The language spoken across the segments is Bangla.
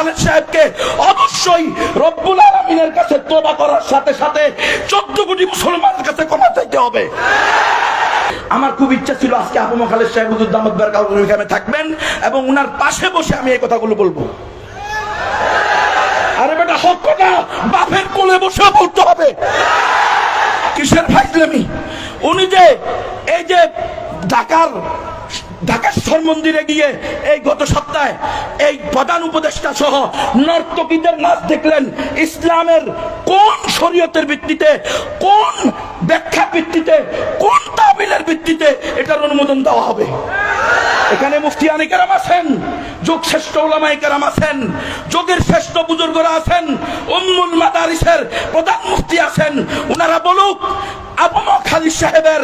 খালেদ সাহেবকে অবশ্যই রব্বুল আলমিনের কাছে তোবা করার সাথে সাথে চোদ্দ কোটি মুসলমানের কাছে ক্ষমা চাইতে হবে। আমার খুব ইচ্ছা ছিল আজকে আবু খালেদ সাহেব দামদ থাকবেন এবং উনার পাশে বসে আমি এই কথাগুলো বলব। আরে বেটা, হক কথা, বাপের কোলে বসে বলতে হবে। কিসের ফাইজলামি? উনি যে, এই যে ঢাকার ঢাকেশ্বর মন্দিরে গিয়ে এই গত সপ্তাহে এই প্রধান উপদেষ্টা সহ নর্তকীদের নাচ দেখলেন ইসলামের কোন শরীয়তের ভিত্তিতে, কোন ব্যাখ্যা ভিত্তিতে, কোন তাবিলের ভিত্তিতে এটার অনুমোদন দেওয়া হবে। এখানে মুফতি আনিকেরাম আছেন, যোগ শ্রেষ্ঠ ওলামাই কেরাম আছেন, যোগের শ্রেষ্ঠ বুজুর্গরা আছেন, উম্মুল মাদারিসের প্রধান মুফতি আছেন ওনারা বলুক খালি সাহেবের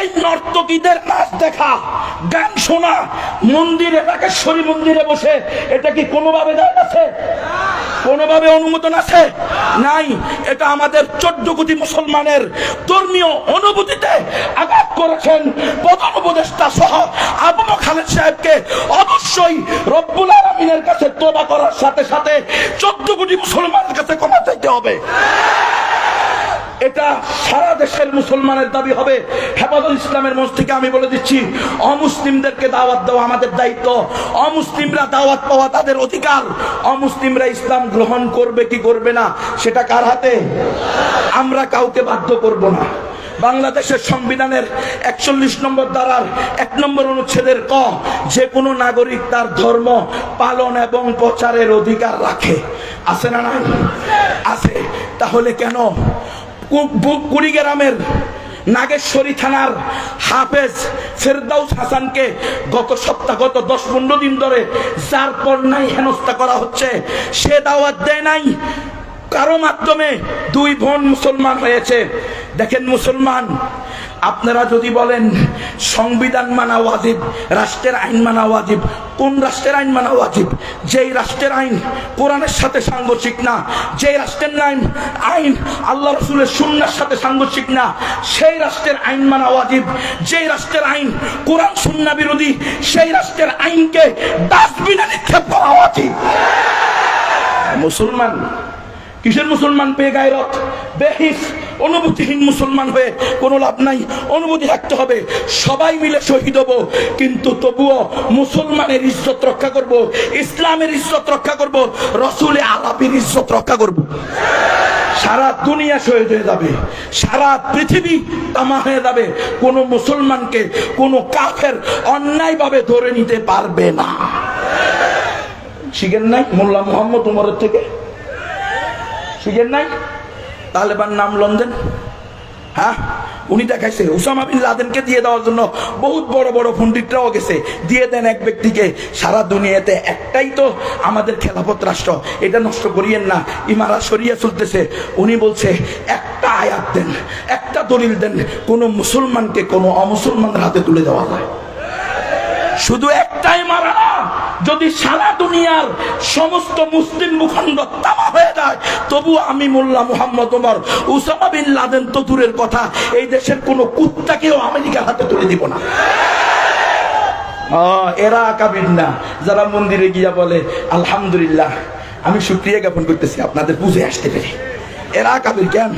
এই নর্তকীদের নাচ দেখা, গান শোনা, মন্দিরে বসে, এটা কি কোনোভাবে আছে? কোনোভাবে অনুমোদন আছে? নাই, এটা আমাদের চোদ্দ কোটি মুসলমানের ধর্মীয় অনুভূতিতে আঘাত করেছেন প্রধান উপদেষ্টা সহ আবু খালেদ সাহেবকে অবশ্যই রব্বুল আলমিনের কাছে তোবা করার সাথে সাথে চোদ্দ কোটি মুসলমানের কাছে ক্ষমা চাইতে হবে। এটা সারা দেশের মুসলমানের দাবি হবে। হেফাজত ইসলামের মঞ্চ থেকে আমি বলে দিচ্ছি, অমুসলিমদেরকে দাওয়াত দেওয়া আমাদের দায়িত্ব। অমুসলিমরা দাওয়াত পাওয়া তাদের অধিকার। অমুসলিমরা ইসলাম গ্রহণ করবে কি করবে না, সেটা কার হাতে? আমরা কাউকে বাধ্য করব না। বাংলাদেশের সংবিধানের একচল্লিশ নম্বর দ্বারার এক নম্বর অনুচ্ছেদের ক, যে কোনো নাগরিক তার ধর্ম পালন এবং প্রচারের অধিকার রাখে। আছে না নাই? আছে। তাহলে কেন কুড়িগ্রামের নাগেশ্বরী থানার হাফেজ ফেরদাউস হাসানকে গত সপ্তাহ, গত দশ পনেরো দিন ধরে যার পর নাই হেনস্থা করা হচ্ছে। সে দাওয়াত দেয় নাই। কারও মাধ্যমে দুই বোন মুসলমান হয়েছে। দেখেন মুসলমান, আপনারা যদি বলেন সংবিধান মানা ওয়াজিব, রাষ্ট্রের আইন মানা ওয়াজিব, কোন রাষ্ট্রের আইন মানা ওয়াজিব? যেই রাষ্ট্রের আইন কোরআনের সাথে সাংঘর্ষিক না, যেই রাষ্ট্রের আইন আইন আল্লাহ রসুলের সুন্নার সাথে সাংঘর্ষিক না, সেই রাষ্ট্রের আইন মানা ওয়াজিব, যেই রাষ্ট্রের আইন কোরআন সুন্না বিরোধী, সেই রাষ্ট্রের আইনকে ডাস্টবিনে নিক্ষেপ করা ওয়াজিব। মুসলমান কিসের মুসলমান পেয়ে গায়রত বেহিস, অনুভূতিহীন মুসলমান হয়ে কোনো লাভ নাই, অনুভূতি থাকতে হবে। সবাই মিলে শহীদ হব, কিন্তু তবুও মুসলমানের ইজ্জত রক্ষা করব, ইসলামের ইজ্জত রক্ষা করব, রসুলে আলাপের ইজ্জত রক্ষা করব। সারা দুনিয়া শহীদ হয়ে যাবে, সারা পৃথিবী তামা হয়ে যাবে। কোনো মুসলমানকে কোনো কাফের অন্যায়ভাবে ধরে নিতে পারবে না। শিখেন নাই মোল্লা মোহাম্মদ উমরের থেকে? শিখেন নাই? তালেবান নাম লন্ডন হ্যাঁ? উনি দেখাইছে, উসামা বিন লাদেনকে দিয়ে দেওয়ার জন্য বহুত বড় বড় পণ্ডিতরাও গেছে। দিয়ে দেন এক ব্যক্তিকে, সারা দুনিয়াতে একটাই তো আমাদের খেলাফত রাষ্ট্র। এটা নষ্ট করিয়েন না, ইমারা সরিয়ে চলতেছে। উনি বলছে, একটা আয়াত দেন, একটা দলিল দেন, কোন মুসলমানকে কোনো অমুসলমানের হাতে তুলে দেওয়া যায়। শুধু একটাই যদি সারা দুনিয়ার সমস্ত মুসলিম ভূখণ্ড তামা হয়ে যায়, তবু আমি Mullah Mohammad Omar, Osama bin Laden তো দূরের কথা, এই দেশের কোনো কুত্তাকেও আমেরিকার হাতে তুলে দিব না। এরা আকাবির না। যারা মন্দিরে গিয়া বলে, আলহামদুলিল্লাহ, আমি শুক্রিয়া জ্ঞাপন করতেছি, আপনাদের বুঝে আসতে পেরে। এরা আকাবির কেন?